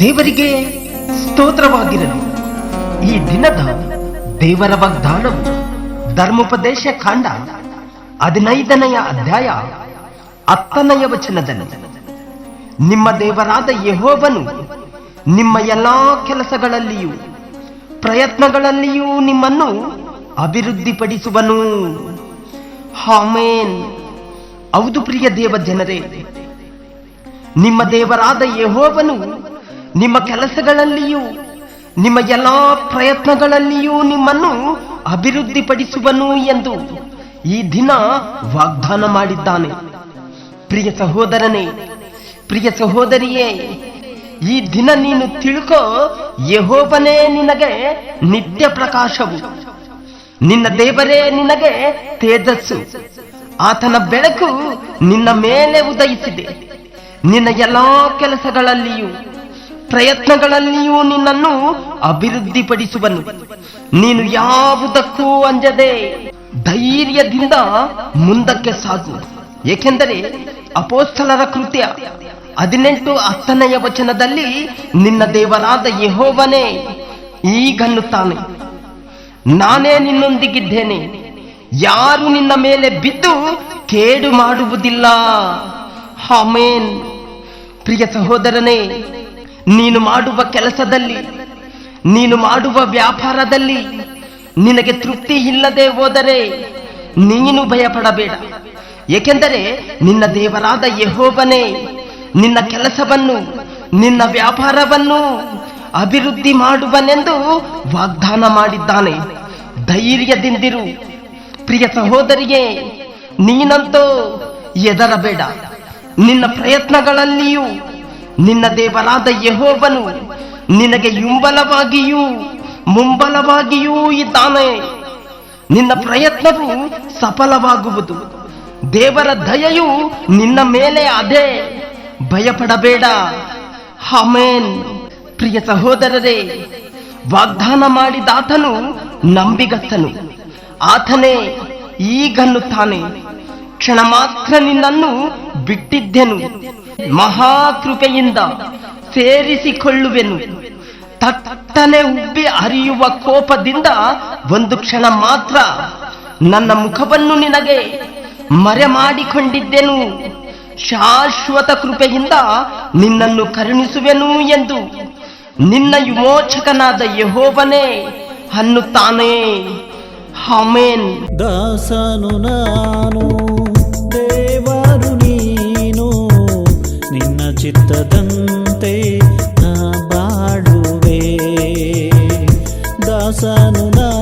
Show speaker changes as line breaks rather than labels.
ದೇವರಿಗೆ ಸ್ತೋತ್ರವಾಗಿರಲಿ. ಈ ದಿನದ ದೇವರ ವಾಗ್ದಾನವು ಧರ್ಮೋಪದೇಶ ಕಾಂಡ ಹದಿನೈದನೆಯ ಅಧ್ಯಾಯ ಹತ್ತನೆಯ ವಚನದಲ್ಲಿ. ನಿಮ್ಮ ದೇವರಾದ ಯೆಹೋವನು ನಿಮ್ಮ ಎಲ್ಲಾ ಕೆಲಸಗಳಲ್ಲಿಯೂ ಪ್ರಯತ್ನಗಳಲ್ಲಿಯೂ ನಿಮ್ಮನ್ನು ಅಭಿವೃದ್ಧಿಪಡಿಸುವನು. ಹಾಮೇನ್. ಹೌದು ಪ್ರಿಯ ದೇವ ಜನರೇ, ನಿಮ್ಮ ದೇವರಾದ ಯಹೋವನು ನಿಮ್ಮ ಕೆಲಸಗಳಲ್ಲಿಯೂ ನಿಮ್ಮ ಎಲ್ಲಾ ಪ್ರಯತ್ನಗಳಲ್ಲಿಯೂ ನಿಮ್ಮನ್ನು ಅಭಿವೃದ್ಧಿಪಡಿಸುವನು ಎಂದು ಈ ದಿನ ವಾಗ್ದಾನ ಮಾಡಿದ್ದಾನೆ. ಪ್ರಿಯ ಸಹೋದರನೇ, ಪ್ರಿಯ ಸಹೋದರಿಯೇ, ಈ ದಿನ ನೀನು ತಿಳ್ಕೋ ಯಹೋಬನೇ ನಿನಗೆ ನಿತ್ಯ ಪ್ರಕಾಶವು. ನಿನ್ನ ದೇವರೇ ನಿನಗೆ ತೇಜಸ್ಸು. ಆತನ ಬೆಳಕು ನಿನ್ನ ಮೇಲೆ ಉದಯಿಸಿದೆ. ನಿನ್ನ ಎಲ್ಲಾ ಕೆಲಸಗಳಲ್ಲಿಯೂ, ಪ್ರಯತ್ನಗಳಲ್ಲಿಯೂ ನಿನ್ನನ್ನು ಅಭಿವೃದ್ಧಿಪಡಿಸುವನು. ನೀನು ಯಾವುದಕ್ಕೂ ಅಂಜದೆ ಧೈರ್ಯದಿಂದ ಮುಂದಕ್ಕೆ ಸಾಗು. ಏಕೆಂದರೆ ಅಪೋಸ್ತಲರ ಕೃತ್ಯ ಹದಿನೆಂಟು ಹತ್ತನೆಯ ವಚನದಲ್ಲಿ ನಿನ್ನ ದೇವರಾದ ಯಹೋವನೇ ಈಗನ್ನುತ್ತಾನೆ ನಾನೇ ನಿನ್ನೊಂದಿಗಿದ್ದೇನೆ. ಯಾರು ನಿನ್ನ ಮೇಲೆ ಬಿದ್ದು ಕೇಡು ಮಾಡುವುದಿಲ್ಲ. ಆಮೇನ್. ಪ್ರಿಯ ಸಹೋದರನೇ, ನೀನು ಮಾಡುವ ಕೆಲಸದಲ್ಲಿ, ನೀನು ಮಾಡುವ ವ್ಯಾಪಾರದಲ್ಲಿ ನಿನಗೆ ತೃಪ್ತಿ ಇಲ್ಲದೆ ಹೋದರೆ ನೀನು ಭಯಪಡಬೇಡ. ಏಕೆಂದರೆ ನಿನ್ನ ದೇವರಾದ ಯೆಹೋವನೇ ನಿನ್ನ ಕೆಲಸವನ್ನು, ನಿನ್ನ ವ್ಯಾಪಾರವನ್ನು ಅಭಿವೃದ್ಧಿ ಮಾಡುವನೆಂದು ವಾಗ್ದಾನ ಮಾಡಿದ್ದಾನೆ. ಧೈರ್ಯದಿಂದಿರು. ಪ್ರಿಯ ಸಹೋದರಿಗೆ ನೀನಂತೂ ಎದರಬೇಡ ನಿನ್ನ ಪ್ರಯತ್ನಗಳಲ್ಲಿಯೂ ನಿನ್ನ ದೇವರಾದ ಯಹೋಬನು ನಿನಗೆ ಹಿಂಬಲವಾಗಿಯೂ ಮುಂಬಲವಾಗಿಯೂ ಇದ್ದಾನೆ. ನಿನ್ನ ಪ್ರಯತ್ನವು ಸಫಲವಾಗುವುದು. ದೇವರ ದಯೆಯು ನಿನ್ನ ಮೇಲೆ ಅದೇ. ಭಯಪಡಬೇಡ. ಹಮೇನ್ ಪ್ರಿಯ ಸಹೋದರರೇ, ವಾಗ್ದಾನ ಮಾಡಿದಾತನು ನಂಬಿಗಸ್ತನು. ಆತನೇ ಈಗನ್ನುತ್ತಾನೆ. ಕ್ಷಣ ಮಾತ್ರ ನಿನ್ನನ್ನು ಬಿಟ್ಟಿದ್ದೆನು. ಮಹಾಕೃಪೆಯಿಂದ ಸೇರಿಸಿಕೊಳ್ಳುವೆನು. ತಟ್ಟನೆ ಉಬ್ಬಿ ಹರಿಯುವ ಕೋಪದಿಂದ ಒಂದು ಕ್ಷಣ ಮಾತ್ರ ನನ್ನ ಮುಖವನ್ನು ನಿನಗೆ ಮರೆ ಮಾಡಿಕೊಂಡಿದ್ದೆನು ಶಾಶ್ವತ ಕೃಪೆಯಿಂದ ನಿನ್ನನ್ನು ಕರುಣಿಸುವೆನು ಎಂದು ನಿನ್ನ ವಿಮೋಚಕನಾದ ಯಹೋವನೇ ಅನ್ನುತ್ತಾನೆ. ಹಮೇನ್
ದಾಸನು ನಾನು ದೇವರು ನೀನು ನಿನ್ನ ಚಿತ್ತದಂತೆ ಬಾಡುವೆ ದಾಸನು ನಾನು